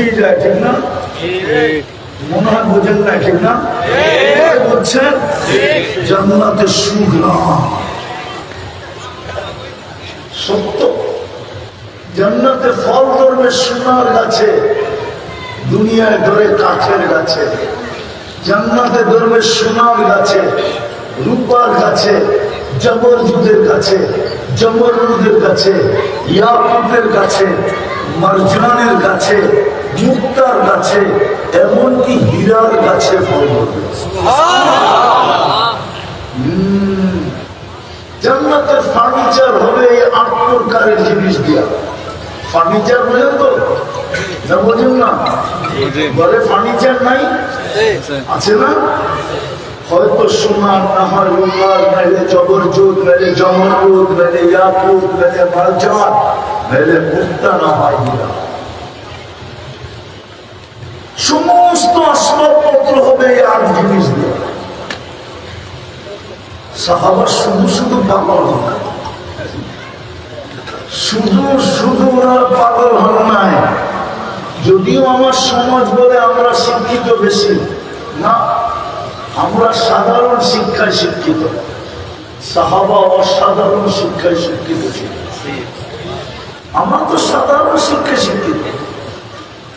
পৌঁছিয়ে যায় ঠিক না? মনে হয় বোঝেন না? ঠিক। না বলছেন জান্নাতে সুখ না। সত্য। জান্নাতে ফল ধরবে সোনার গাছে দুনিয়ায় ধরে কাঠের গাছে। জান্নাতে ধরবে সোনার গাছে রূপার গাছে জবরজুদের কাছে জমরুদের কাছে ইয়াকুতের কাছে মারজানের গাছে মুক্তার গাছে এমনকি হীরার গাছে জান্নাতের ফার্নিচার হবে এই আট প্রকারের জিনিস দিয়া। ফার্নিচার বোঝেন তো বোঝেন না। ফার্নিচার নাই? আছে না? হয়তো সোনার না হয় রূপার নাইলে জবরজুদ নাইলে জমরুদ নাইলে ইয়াকুত মুক্তা না হয় হীরা। সমস্ত আসবাবপত্র হবে আর জিনিস দিয়ে। সাহাবা শুধু শুধু পাগল হন শুধু শুধু ওনার পাগল হন নাই। যদিও আমার সমাজ বলে আমরা শিক্ষিত বেশি, না, আমরা সাধারণ শিক্ষায় শিক্ষিত। সাহাবা অসাধারণ শিক্ষায় শিক্ষিত ছিল আমরা তো সাধারণ শিক্ষায় শিক্ষিত।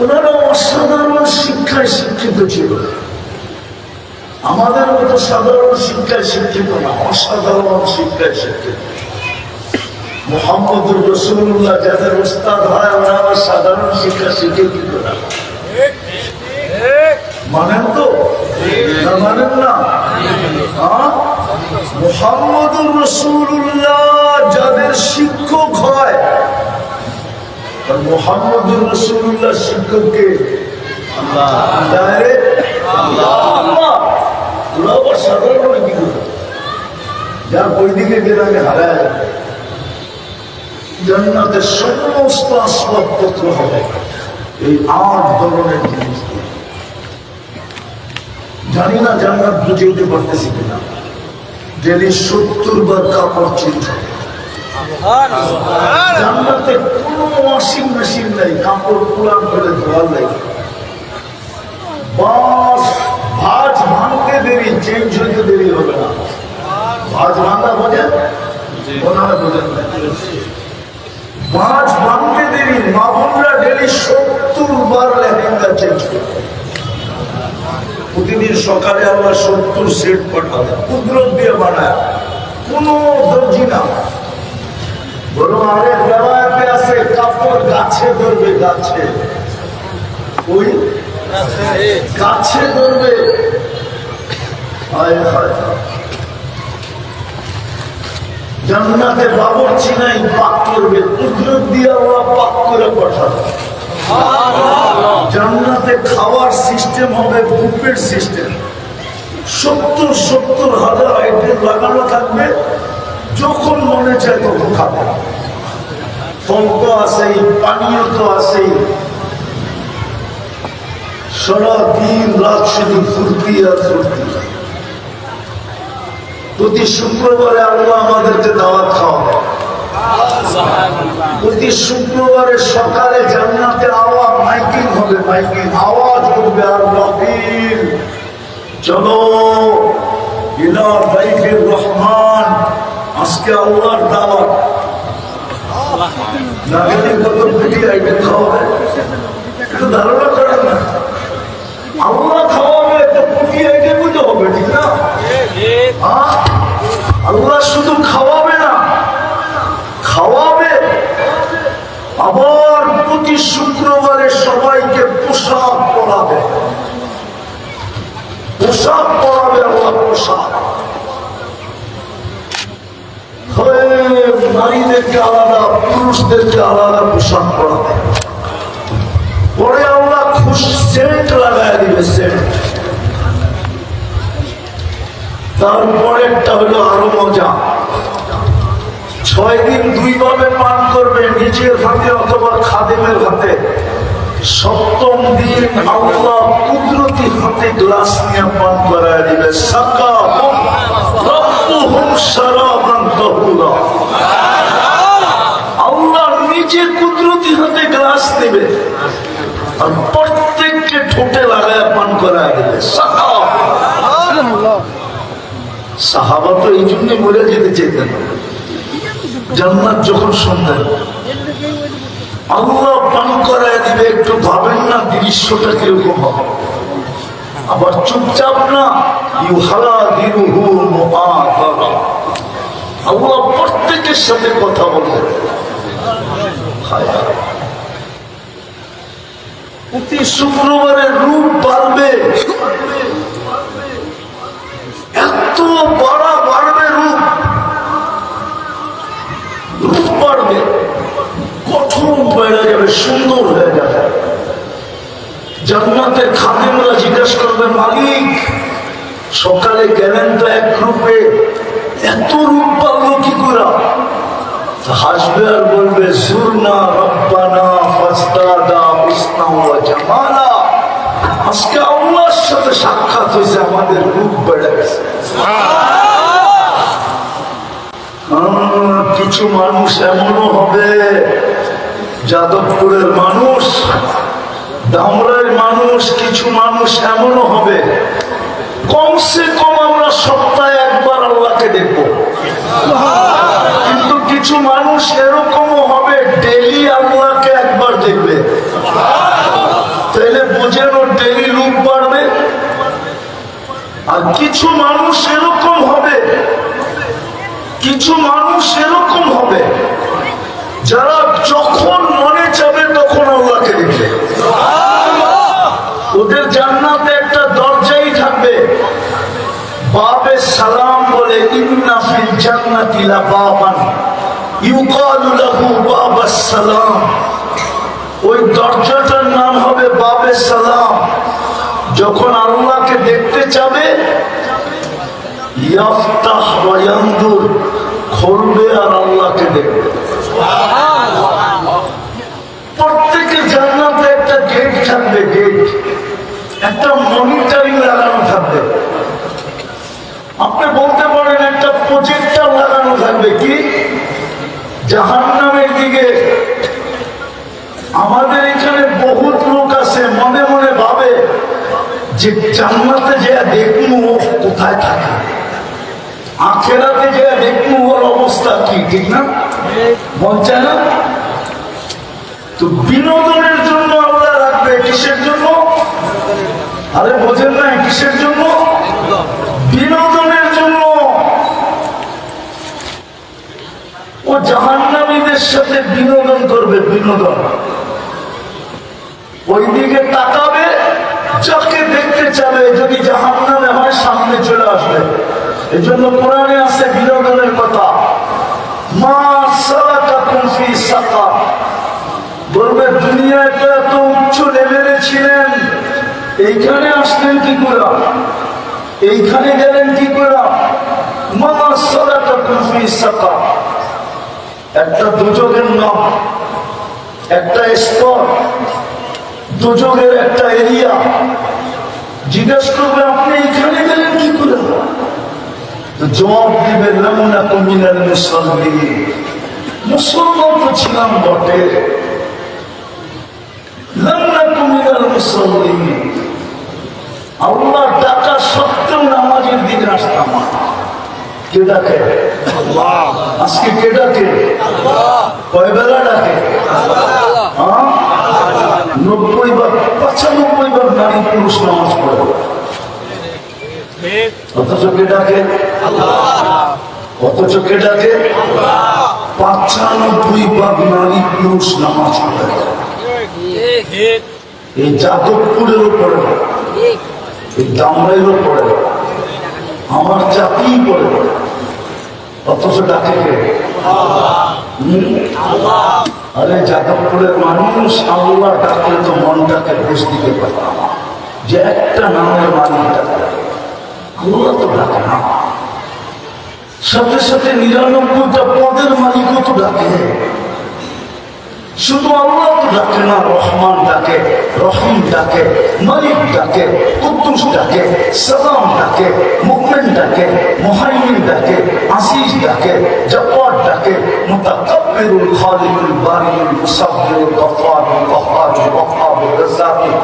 ওনারা অসাধারণ শিক্ষায় শিক্ষিত ছিল। আমাদের মতো সাধারণ শিক্ষায় শিক্ষিত না, অসাধারণ শিক্ষায় শিক্ষিত। মোহাম্মদুর রসুল্লাহ যাদের উস্তাদ হয় আবার সাধারণ শিক্ষা শিখে দিত না। মানেন তো? মানেন না? হ্যাঁ? মোহাম্মদুর রসুল্লাহ মোহাম্মদুর রসুল্লাহ শিক্ষককে ডাইরেক্ট আল্লাহ। ওরা আবার সাধারণ কি করে যার ওই গেলে আমি হারায় যাবে। জান্নাতের সমস্ত আসবাবপত্র হবে। এই আট ধরনের জিনিস। জানি না জান্নাত বুঝাইতে পারতেছি কিনা। ডেলি সত্তর বার কাপড় চেঞ্জ হবে। জান্নাতে কোনো ওয়াশিং মেশিন নাই কাপড় পুরান করে ধোয়ার নাই বাস ভাজ ভাঙতে দেরি চেঞ্জ হইতে দেরি হবে না ভাজ ভাঙা বোঝেন হয় বোঝেন। পাঁচ ভাঙতে দেরি মামুনরা ডেলি সত্তর বার লেহেঙ্গা চেঞ্জ করে প্রতিদিন সকালে আমরা সত্তর সেট পাঠাবে কুদরত দিয়ে বানায় কোনো দর্জি না বরং ব্যবহারে আছে, কাপড় গাছে ধরবে গাছে। ওই গাছে ধরবে। হায় হায়। জান্নাতে পাক করবে। কুদরত দিয়ে ওরা পাক করে পাঠাবে। জান্নাতে খাওয়ার সিস্টেম হবে বুফের সিস্টেম সত্তর সত্তর হাজার আইটেম লাগানো থাকবে। যখন মনে চায় তখন খাবে ফল তো আছেই, পানীয় তো আছেই। সারা দিন রাত শুধু ফুর্তি আর ফুর্তি। প্রতি শুক্রবারে আল্লাহ আমাদেরকে দাওয়াত খাওয়াবে। প্রতি শুক্রবারে সকালে জান্নাতে আওয়াজ মাইকিং হবে, মাইকিং। আওয়াজ করবে আর রহিম চলো রহমান। আজকে আল্লাহর দাওয়াত। খাওয়াবে? ধারণা আল্লাহ খাওয়াবে তো কোটি আইটেমই তো হবে, ঠিক না? শুধু খাওয়াবে না, খাওয়াবে। আবার প্রতি শুক্রবারে সবাইকে পোশাক পরাবে। পোশাক পরাবে আল্লাহ পোশাক হয়ে নারীদেরকে আলাদা, পুরুষদেরকে আলাদা পোশাক পরাবে পরে সেন্ট লাগায় দিবে, সেন্ট। তারপরেরটা হলো আরও মজা। ছয় দিন দুইভাবে পান করবে, নিজের হাতে অথবা খাদেমের হাতে। সপ্তম দিন আল্লাহ কুদরতি হাতে গ্লাস নিয়ে পান করায় দিবে। সাকা তাহুরা। আল্লাহ নিজে কুদরতি হাতে গ্লাস দিবে, আর প্রত্যেককে ঠোঁটে লাগায় পান করায় দিবে। সাহাবা। তো এই জন্য মরে যেতে চেতেন জান্নাত যখন শুনতেন আল্লাহ পান করায় দিবে, একটু ভাবেন না দৃশ্যটা কীরকম হবে। আবার চুপচাপ না আল্লাহ প্রত্যেকের সাথে কথা বলবেন প্রতি শুক্রবারে রূপ বাড়বে। এত বড় বাড়বে রূপ। রূপ বাড়বে। কঠোর বেড়ে যাবে, সুন্দর হয়ে যাবে। জান্নাতের খাদেমরা জিজ্ঞেস করবে, মালিক, সকালে গেলেন তো এক রূপে। এত রূপ পারল কি করে? হাসবে আর বলবে, সুরনা রব্বানা ফাস্তাদা হুসনা ওয়া জামালা। আজকে আল্লাহর সাথে সাক্ষাৎ হয়েছে, আমাদের রূপ বেড়ে গেছে। কিছু মানুষ এমনও হবে, যাদবপুরের মানুষ দামরার মানুষ, কিছু মানুষ এমনও হবে। কমসে কম আমরা সপ্তাহে একবার আল্লাহকে দেখব। কিছু মানুষ এরকমও হবে, ডেলি আল্লাহকে একবার দেখবে। তাহলে বোঝেন ওর ডেলি রূপ বাড়বে? আর কিছু মানুষ এরকম হবে, কিছু মানুষ এরকম হবে, যারা যখন মনে চাবে তখন আল্লাহকে দেখবে। ওদের জান্নাতে একটা দরজাই থাকবে। বাবে সালাম বলে, ইন্না ফিল জান্নাতি লা বাবান সালাম। ওই দরজাটার নাম হবে বাবে সালাম। যখন আল্লাহকে দেখতে চাবে খুলবে আর আল্লাহকে দেখবে। প্রত্যেকের জান্নাতে একটা গেট থাকবে গেট একটা মনিটরিং লাগানো থাকবে। আপনি বলতে পারেন একটা প্রজেক্টর লাগানো থাকবে, কি? জাহান্নামের দিকে। আমাদের এখানে বহুত লোক আছে, মনে মনে ভাবে যে জান্নাতে যে দেখব কোথায় থাকে। আখেরাতে যে দেখব ওর অবস্থা কি, ঠিক না? চায় না? তো বিনোদনের জন্য আল্লাহ রাখবে, কিসের জন্য? আরে বোঝেন না কিসের জন্য? বিনোদনের জন্য ও জাহান্নামীদের সাথে বিনোদন করবে, বিনোদন। ওইদিকে তাকাবে, যাকে দেখতে চাবে, যদি জাহান্নামে হয়, সামনে চলে আসবে। এই জন্য কোরআনে আছে বিনোদনের কথা। মা সালাকাকুম ফি সাকার বলবে, দুনিয়ায় তো এত উচ্চ লেভেলে ছিলেন। এইখানে আসলেন কি করে? এইখানে গেলেন কি করে? মা সালাকাকুম ফি সাকার একটা দুযোগের নাম, একটা স্তর দুযোগের একটা এরিয়া। জিজ্ঞেস করবে, আপনি এখানে গেলেন কি করে? জবাব দিবে নমুনা কমিনাল মুসল্লি মুসলমান তো ছিলাম বটে। নমুনা কমিনাল মুসল্লি আল্লাহ ডাকা সত্ত্বেও নামাজের দিকে আসতাম না। কে ডাকে আজকে কে ডাকে? কয় বেলা ডাকে? নব্বই বা পঁচানব্বই বার নারী পুরুষ নামাজ পড়ে। অথচ কে ডাকে অথচ কে ডাকে পঁচানব্বই বার নারী পুরুষ নামাজ পড়ে। এই যাদবপুরেরও পড়ে এই দামরাইরও পড়ে আমার জাতিই পড়ে অথচ ডাকে আরে যাদবপুরের মানুষ আল্লাহ ডাকলে তো মনটাকে বুঝ দিতে পারতাম যে একটা নামের মালিক ডাকে। ডাকে না। সাথে সাথে নিরানব্বইটা পদের মালিকও তো ডাকে। শুধু আল্লাহ তো ডাকে না, রহমান ডাকে, রহিম ডাকে, মালিক ডাকে, কুদ্দুস ডাকে, সালাম ডাকে মুকমেন ডাকে, মহাইমিন ডাকে, আসিস ডাকে, জব্বার ডাকে, মুতাকাব্বিরুল খালিকুল বারিউল মুসাব্বিরুল গফফারুল গফফারুল গফফারুল রাজ্জাকুল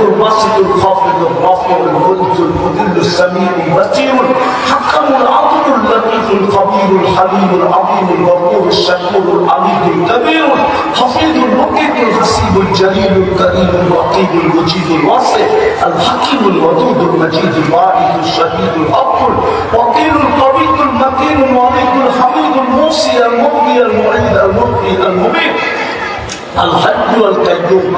الباسط الخافض الرافع الملك المذل السميع البصير الحكم العظيم اللطيف الخبير الحليم العظيم الغفور الشكور العليم الكبير حفيظ المقيت الحسيب الجليل الكريم الرقيب المجيد الواسع الحكيم الودود المجيد الواعد الشديد الأقل وقيل القوي المتين الوليد الحميد الموصي المغني المعيد المبقي المبين الحج والقيوم